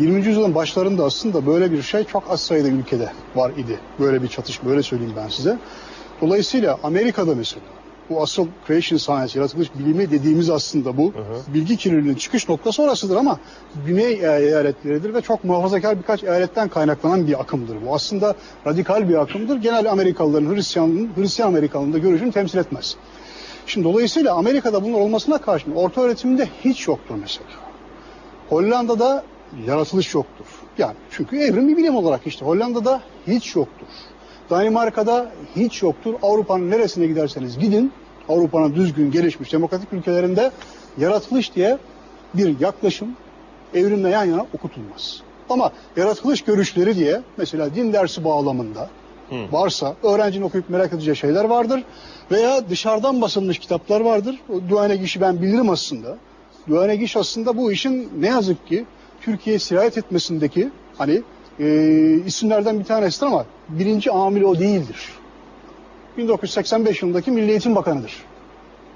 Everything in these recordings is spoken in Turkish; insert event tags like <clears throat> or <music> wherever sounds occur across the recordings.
20. yüzyılın başlarında aslında böyle bir şey çok az sayıda ülkede var idi. Böyle bir çatışma, böyle söyleyeyim ben size. Dolayısıyla Amerika'da mesela bu asıl creation science, yaratılış bilimi dediğimiz aslında bu. Bilgi kirliliğinin çıkış noktası orasıdır ama güney eyaletleridir ve çok muhafazakar birkaç eyaletten kaynaklanan bir akımdır bu. Aslında radikal bir akımdır. Genel Amerikalıların, Hristiyanlığın, Hristiyan Amerikalının da görüşünü temsil etmez. Şimdi dolayısıyla Amerika'da bunlar olmasına karşın orta öğretimde hiç yoktur mesela. Hollanda'da yaratılış yoktur. Yani çünkü evrim bir bilim olarak işte Hollanda'da hiç yoktur. Danimarka'da hiç yoktur. Avrupa'nın neresine giderseniz gidin, Avrupa'nın düzgün gelişmiş demokratik ülkelerinde yaratılış diye bir yaklaşım evrimle yan yana okutulmaz. Ama yaratılış görüşleri diye mesela din dersi bağlamında varsa öğrencinin okuyup merak edeceği şeyler vardır. Veya dışarıdan basılmış kitaplar vardır. O Duane işi ben bilirim aslında. Duane Giş aslında bu işin ne yazık ki Türkiye'ye sirayet etmesindeki hani e, isimlerden bir tanesidir ama birinci amil o değildir. 1985 yılındaki Milli Eğitim Bakanı'dır.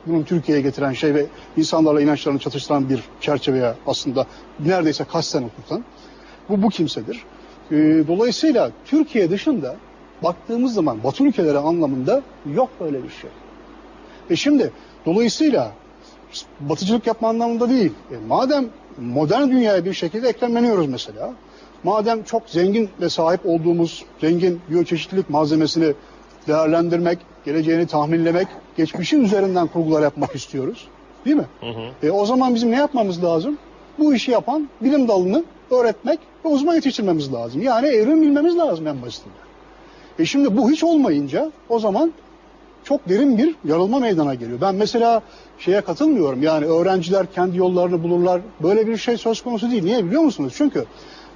Bunu Türkiye'ye getiren şey ve insanlarla inançlarını çatıştıran bir çerçeveye aslında neredeyse kasten oturtan bu, bu kimsedir. E, dolayısıyla Türkiye dışında baktığımız zaman Batı ülkeleri anlamında yok böyle bir şey. E şimdi dolayısıyla batıcılık yapma anlamında değil. E madem modern dünyaya bir şekilde eklemleniyoruz mesela. Madem çok zengin ve sahip olduğumuz zengin biyoçeşitlilik malzemesini değerlendirmek, geleceğini tahminlemek, geçmişin üzerinden kurgular yapmak istiyoruz. Değil mi? E o zaman bizim ne yapmamız lazım? Bu işi yapan bilim dalını öğretmek ve uzman yetiştirmemiz lazım. Yani evrim bilmemiz lazım en basitinden. E şimdi bu hiç olmayınca o zaman çok derin bir yarılma meydana geliyor. Ben mesela şeye katılmıyorum. Yani öğrenciler kendi yollarını bulurlar. Böyle bir şey söz konusu değil. Niye biliyor musunuz? Çünkü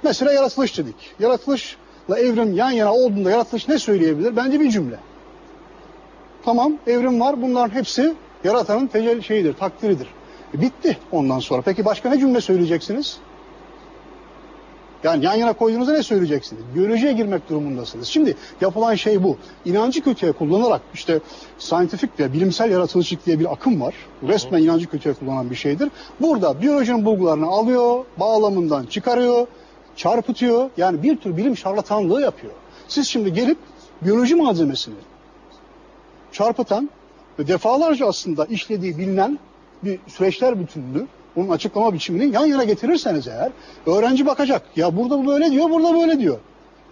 mesela yaratılış dedik. Yaratılışla evrim yan yana olduğunda yaratılış ne söyleyebilir? Bence bir cümle. Tamam evrim var. Bunların hepsi yaratanın tecelli şeyidir, takdiridir. E bitti ondan sonra. Peki başka ne cümle söyleyeceksiniz? Yani yan yana koyduğunuzda ne söyleyeceksiniz? Biyolojiye girmek durumundasınız. Şimdi yapılan şey bu. İnancı kötüye kullanarak işte scientific ve bilimsel yaratılışçılık diye bir akım var. Resmen inancı kötüye kullanan bir şeydir. Burada biyolojinin bulgularını alıyor, bağlamından çıkarıyor, çarpıtıyor. Yani bir tür bilim şarlatanlığı yapıyor. Siz şimdi gelip biyoloji malzemesini çarpıtan ve defalarca aslında işlediği bilinen bir süreçler bütününü bunun açıklama biçimini yan yana getirirseniz eğer öğrenci bakacak. Ya burada böyle diyor, burada böyle diyor.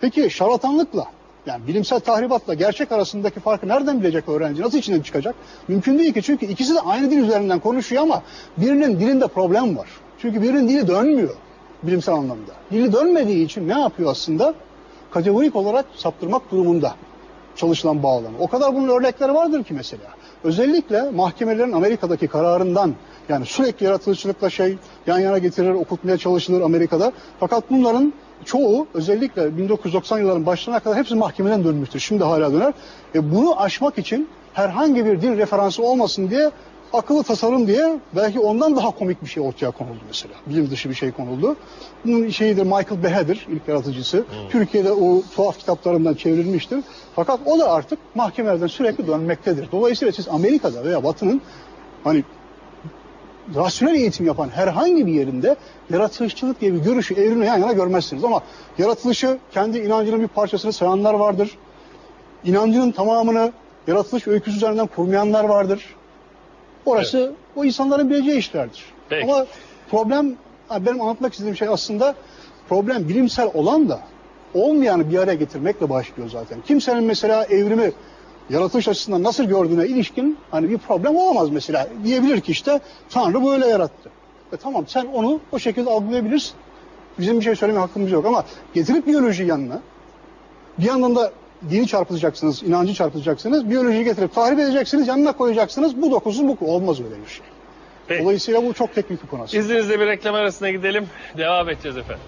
Peki şarlatanlıkla yani bilimsel tahribatla gerçek arasındaki farkı nereden bilecek öğrenci? Nasıl içinden çıkacak? Mümkün değil ki çünkü ikisi de aynı dil üzerinden konuşuyor ama birinin dilinde problem var. Çünkü birinin dili dönmüyor bilimsel anlamda. Dili dönmediği için ne yapıyor aslında? Kategorik olarak saptırmak durumunda çalışılan bağlamı. O kadar bunun örnekleri vardır ki mesela. Özellikle mahkemelerin Amerika'daki kararından yani sürekli yaratılışçılıkla şey yan yana getirilir, okutmaya çalışılır Amerika'da. Fakat bunların çoğu özellikle 1990 yılların başlarına kadar hepsi mahkemeden dönmüştür. Şimdi hala döner. E bunu aşmak için herhangi bir dil referansı olmasın diye akıllı tasarım diye belki ondan daha komik bir şey ortaya konuldu mesela. Bilim dışı bir şey konuldu. Bunun şeyidir Michael Behe'dir ilk yaratıcısı. Türkiye'de o tuhaf kitaplarından çevrilmiştir. Fakat o da artık mahkemelerden sürekli dönmektedir. Dolayısıyla siz Amerika'da veya Batı'nın hani rasyonel eğitim yapan herhangi bir yerinde yaratılışçılık diye bir görüşü evrimle yan yana görmezsiniz. Ama yaratılışı kendi inancının bir parçasını sayanlar vardır. İnancının tamamını yaratılış öyküsü üzerinden kurmayanlar vardır. Orası o insanların bileceği işlerdir. Peki. Ama problem, benim anlatmak istediğim şey aslında problem bilimsel olan da olmayanı bir araya getirmekle başlıyor zaten. Kimsenin mesela evrimi yaratılış açısından nasıl gördüğüne ilişkin hani bir problem olamaz mesela. Diyebilir ki işte Tanrı böyle yarattı. E tamam sen onu o şekilde algılayabilirsin. Bizim bir şey söyleme hakkımız yok ama getirip biyoloji yanına bir yandan da dini çarpıtacaksınız, inancı çarpıtacaksınız, biyolojiyi getirip tahrip edeceksiniz, yanına koyacaksınız. Bu dokuzun bu olmaz öyle bir şey. Peki. Dolayısıyla bu çok teknik bir konu. İzninizle bir reklam arasına gidelim. Devam edeceğiz efendim.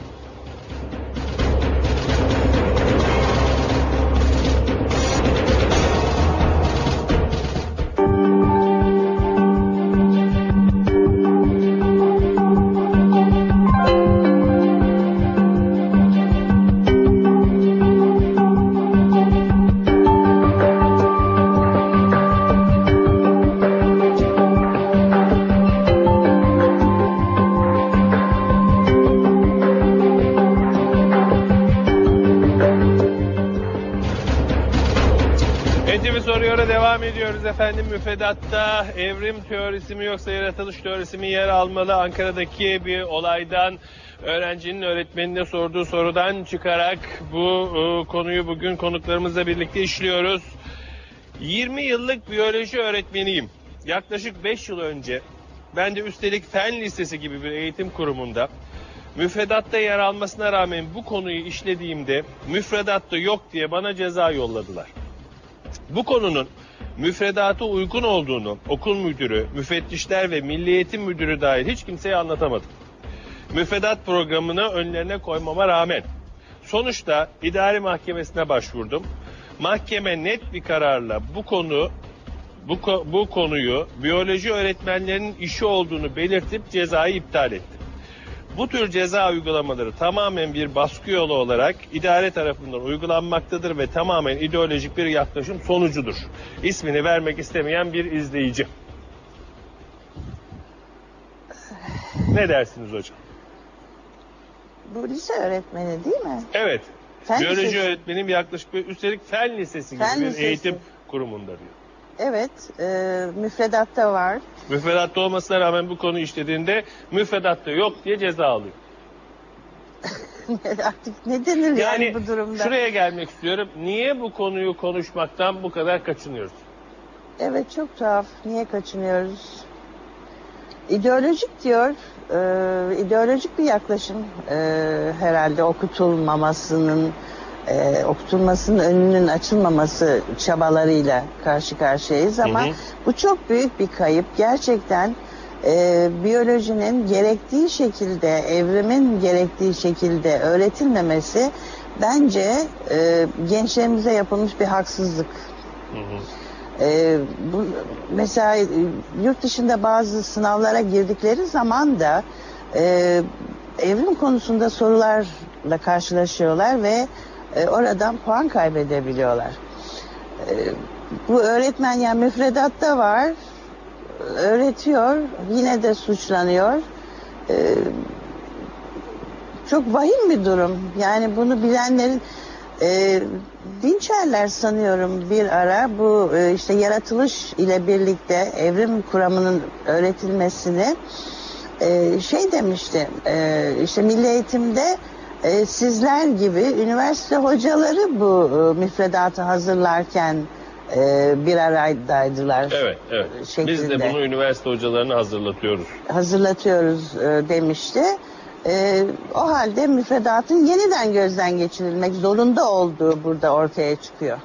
Ediyoruz efendim. Müfredatta evrim teorisi mi yoksa yaratılış teorisi mi yer almalı? Ankara'daki bir olaydan öğrencinin öğretmenine sorduğu sorudan çıkarak bu e, konuyu bugün konuklarımızla birlikte işliyoruz. 20 yıllık biyoloji öğretmeniyim. Yaklaşık 5 yıl önce ben de üstelik fen lisesi gibi bir eğitim kurumunda müfredatta yer almasına rağmen bu konuyu işlediğimde müfredatta yok diye bana ceza yolladılar. Bu konunun müfredata uygun olduğunu okul müdürü, müfettişler ve milli eğitim müdürü dahil hiç kimseye anlatamadım. Müfredat programını önlerine koymama rağmen sonuçta idari mahkemesine başvurdum. Mahkeme net bir kararla bu konu bu, bu konuyu biyoloji öğretmenlerinin işi olduğunu belirtip cezayı iptal etti. Bu tür ceza uygulamaları tamamen bir baskı yolu olarak idare tarafından uygulanmaktadır ve tamamen ideolojik bir yaklaşım sonucudur. İsmini vermek istemeyen bir izleyici. Ne dersiniz hocam? Bu lise öğretmeni değil mi? Evet. Fen Biyoloji lisesi. öğretmenim yaklaşık bir üstelik fen lisesi gibi Fen bir lisesi. eğitim kurumunda diyor. Evet, e, müfredatta var. Müfredatta olmasına rağmen bu konu işlediğinde müfredatta yok diye ceza alıyor. <laughs> Artık ne denir yani, Yani bu durumda? şuraya gelmek istiyorum. Niye bu konuyu konuşmaktan bu kadar kaçınıyoruz? Evet, çok tuhaf. Niye kaçınıyoruz? İdeolojik diyor. E, ideolojik bir yaklaşım e, herhalde okutulmamasının e, okutulmasının önünün açılmaması çabalarıyla karşı karşıyayız ama Hı hı. bu çok büyük bir kayıp. Gerçekten e, biyolojinin gerektiği şekilde, evrimin gerektiği şekilde öğretilmemesi bence e, gençlerimize yapılmış bir haksızlık. Hı hı. Ee, bu, mesela e, yurt dışında bazı sınavlara girdikleri zaman da e, evrim konusunda sorularla karşılaşıyorlar ve e, oradan puan kaybedebiliyorlar. E, bu öğretmen yani müfredatta var, öğretiyor, yine de suçlanıyor. E, çok vahim bir durum. Yani bunu bilenlerin e, dinçerler sanıyorum bir ara bu e, işte yaratılış ile birlikte evrim kuramının öğretilmesini e, şey demişti e, işte milli eğitimde e, sizler gibi üniversite hocaları bu e, müfredatı hazırlarken e, bir aradaydılar Evet, evet. Biz de şeklinde bunu üniversite hocalarına hazırlatıyoruz. hazırlatıyoruz e, demişti. E, o halde müfredatın yeniden gözden geçirilmek zorunda olduğu burada ortaya çıkıyor.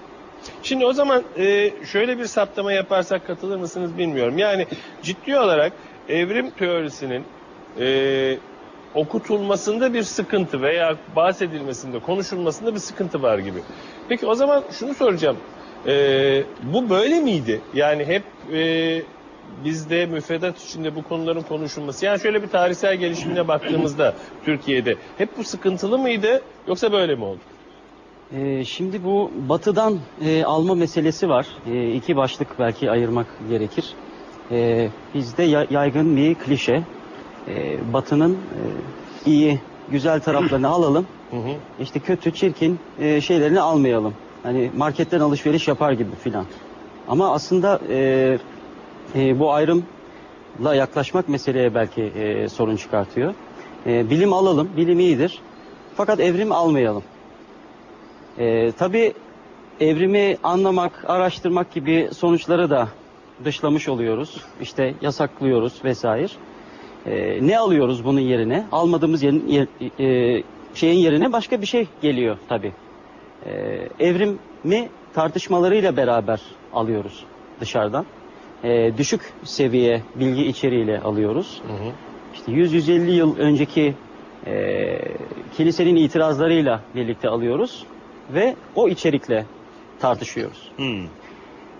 Şimdi o zaman e, şöyle bir saptama yaparsak katılır mısınız bilmiyorum. Yani ciddi olarak evrim teorisinin e, okutulmasında bir sıkıntı veya bahsedilmesinde, konuşulmasında bir sıkıntı var gibi. Peki o zaman şunu soracağım. E, bu böyle miydi? Yani hep e, bizde müfredat içinde bu konuların konuşulması. Yani şöyle bir tarihsel gelişimine baktığımızda Türkiye'de hep bu sıkıntılı mıydı yoksa böyle mi oldu? Ee, şimdi bu batıdan e, alma meselesi var. E, iki başlık belki ayırmak gerekir. E, bizde ya- yaygın bir klişe. E, batının e, iyi, güzel taraflarını <clears throat> alalım. Hı hı. İşte kötü, çirkin e, şeylerini almayalım. Hani marketten alışveriş yapar gibi filan. Ama aslında e, e, bu ayrımla yaklaşmak meseleye belki e, sorun çıkartıyor. E, bilim alalım, bilim iyidir. Fakat evrim almayalım. E, tabii evrimi anlamak, araştırmak gibi sonuçları da dışlamış oluyoruz. İşte yasaklıyoruz vesaire. E, ne alıyoruz bunun yerine? Almadığımız yerin, yer- e, şeyin yerine başka bir şey geliyor tabii. E, evrimi tartışmalarıyla beraber alıyoruz dışarıdan. E, düşük seviye bilgi içeriğiyle alıyoruz. Hı hı. İşte 100-150 yıl önceki e, kilisenin itirazlarıyla birlikte alıyoruz ve o içerikle tartışıyoruz. Hmm.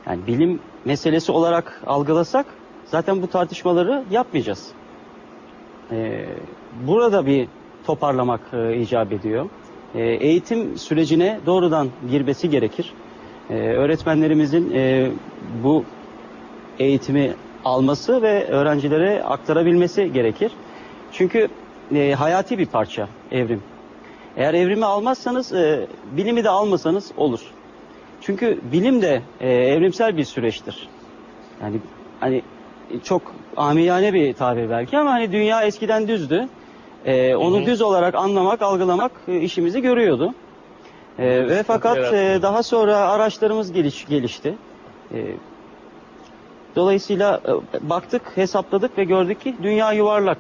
Yani bilim meselesi olarak algılasak zaten bu tartışmaları yapmayacağız. E, burada bir toparlamak e, icap ediyor. E, eğitim sürecine doğrudan girmesi gerekir. E, öğretmenlerimizin e, bu eğitimi alması ve öğrencilere aktarabilmesi gerekir. Çünkü e, hayati bir parça evrim. Eğer evrimi almazsanız, e, bilimi de almasanız olur. Çünkü bilim de e, evrimsel bir süreçtir. Yani hani çok amiyane bir tabir belki ama hani dünya eskiden düzdü. E, onu Hı hı. düz olarak anlamak, algılamak e, işimizi görüyordu. E, ve fakat e, daha sonra araçlarımız geliş, gelişti. E, dolayısıyla e, baktık, hesapladık ve gördük ki dünya yuvarlak.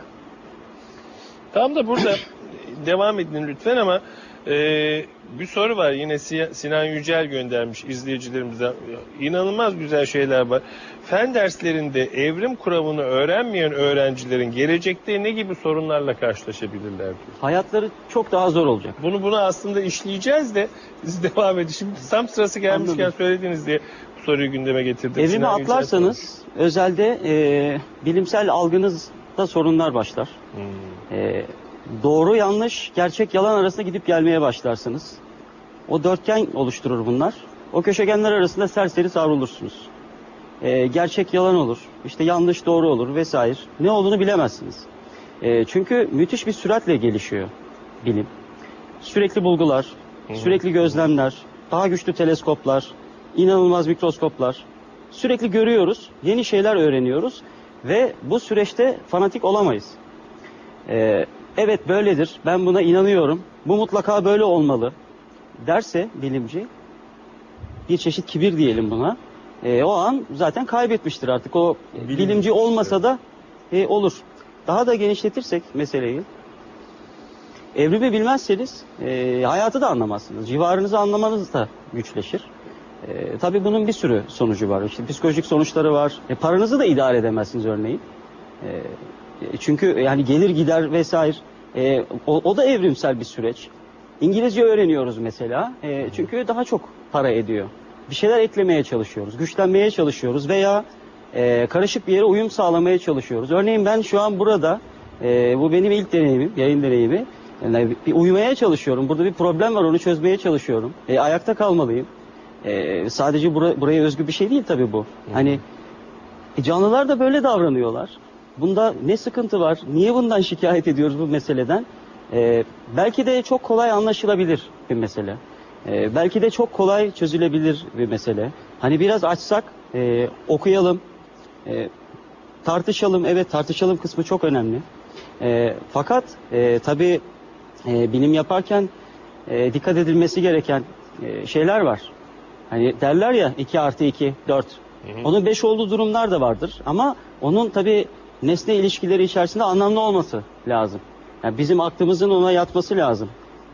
Tam da burada <coughs> devam edin lütfen ama e, bir soru var yine Si- Sinan Yücel göndermiş izleyicilerimize. İnanılmaz güzel şeyler var. Fen derslerinde evrim kuramını öğrenmeyen öğrencilerin gelecekte ne gibi sorunlarla karşılaşabilirler diyor. Hayatları çok daha zor olacak. Bunu bunu aslında işleyeceğiz de siz devam edin. Şimdi tam sırası gelmişken Anladım. söylediniz diye bu soruyu gündeme getirdim. Evrimi Sinan Yücel atlarsanız özelde e, bilimsel algınızda sorunlar başlar. Hmm. E, doğru yanlış, gerçek yalan arasında gidip gelmeye başlarsınız. O dörtgen oluşturur bunlar. O köşegenler arasında serseri savrulursunuz. E, gerçek yalan olur, işte yanlış doğru olur vesaire. Ne olduğunu bilemezsiniz. E, çünkü müthiş bir süratle gelişiyor bilim. Sürekli bulgular, sürekli gözlemler, daha güçlü teleskoplar, inanılmaz mikroskoplar. Sürekli görüyoruz, yeni şeyler öğreniyoruz ve bu süreçte fanatik olamayız. Ee, evet böyledir, ben buna inanıyorum, bu mutlaka böyle olmalı derse bilimci, bir çeşit kibir diyelim buna, ee, o an zaten kaybetmiştir artık. O e, Bilim- bilimci olmasa da e, olur. Daha da genişletirsek meseleyi, evrimi bilmezseniz e, hayatı da anlamazsınız. Civarınızı anlamanız da güçleşir. E, tabii bunun bir sürü sonucu var. İşte psikolojik sonuçları var. E, paranızı da idare edemezsiniz örneğin. E, e, çünkü yani gelir gider vesaire. E, o, o da evrimsel bir süreç. İngilizce öğreniyoruz mesela. E, çünkü daha çok para ediyor. Bir şeyler eklemeye çalışıyoruz. Güçlenmeye çalışıyoruz veya e, karışık bir yere uyum sağlamaya çalışıyoruz. Örneğin ben şu an burada e, bu benim ilk deneyimim, yayın deneyimi. Yani bir uyumaya çalışıyorum. Burada bir problem var onu çözmeye çalışıyorum. E, ayakta kalmalıyım. E, sadece bura, buraya özgü bir şey değil tabii bu. Hani e, canlılar da böyle davranıyorlar. Bunda ne sıkıntı var? Niye bundan şikayet ediyoruz bu meseleden? E, belki de çok kolay anlaşılabilir bir mesele. E, belki de çok kolay çözülebilir bir mesele. Hani biraz açsak, e, okuyalım, e, tartışalım. Evet tartışalım kısmı çok önemli. E, fakat e, tabii e, bilim yaparken e, dikkat edilmesi gereken e, şeyler var. Hani derler ya 2 artı 2 4. Onun 5 olduğu durumlar da vardır. Ama onun tabii nesne ilişkileri içerisinde anlamlı olması lazım. Yani bizim aklımızın ona yatması lazım.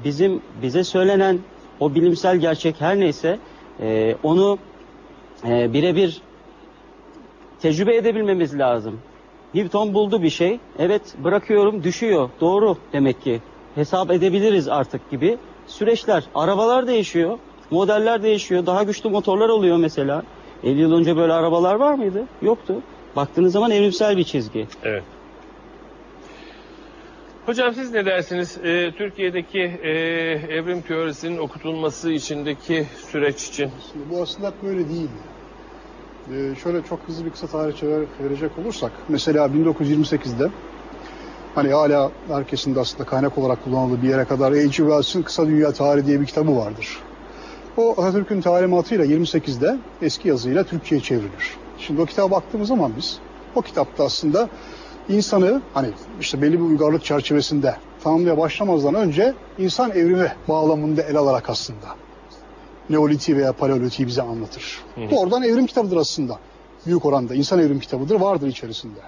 Bizim bize söylenen o bilimsel gerçek her neyse e, onu e, birebir tecrübe edebilmemiz lazım. Newton buldu bir şey. Evet bırakıyorum düşüyor. Doğru demek ki. Hesap edebiliriz artık gibi süreçler. Arabalar değişiyor. Modeller değişiyor. Daha güçlü motorlar oluyor mesela. 50 yıl önce böyle arabalar var mıydı? Yoktu. Baktığınız zaman evrimsel bir çizgi. Evet. Hocam siz ne dersiniz? Ee, Türkiye'deki e, evrim teorisinin okutulması içindeki süreç için. Şimdi bu aslında hep böyle değil. Ee, şöyle çok hızlı bir kısa tarihçe ver- verecek olursak, mesela 1928'de hani hala herkesin de aslında kaynak olarak kullanıldığı bir yere kadar H.G. Wells'ın Kısa Dünya Tarihi diye bir kitabı vardır. O Atatürk'ün talimatıyla 28'de eski yazıyla Türkçe'ye çevrilir. Şimdi o kitaba baktığımız zaman biz o kitapta aslında insanı hani işte belli bir uygarlık çerçevesinde tanımlamaya başlamazdan önce insan evrimi bağlamında ele alarak aslında Neoliti veya Paleolitiği bize anlatır. Hı hı. Bu oradan evrim kitabıdır aslında. Büyük oranda insan evrim kitabıdır, vardır içerisinde.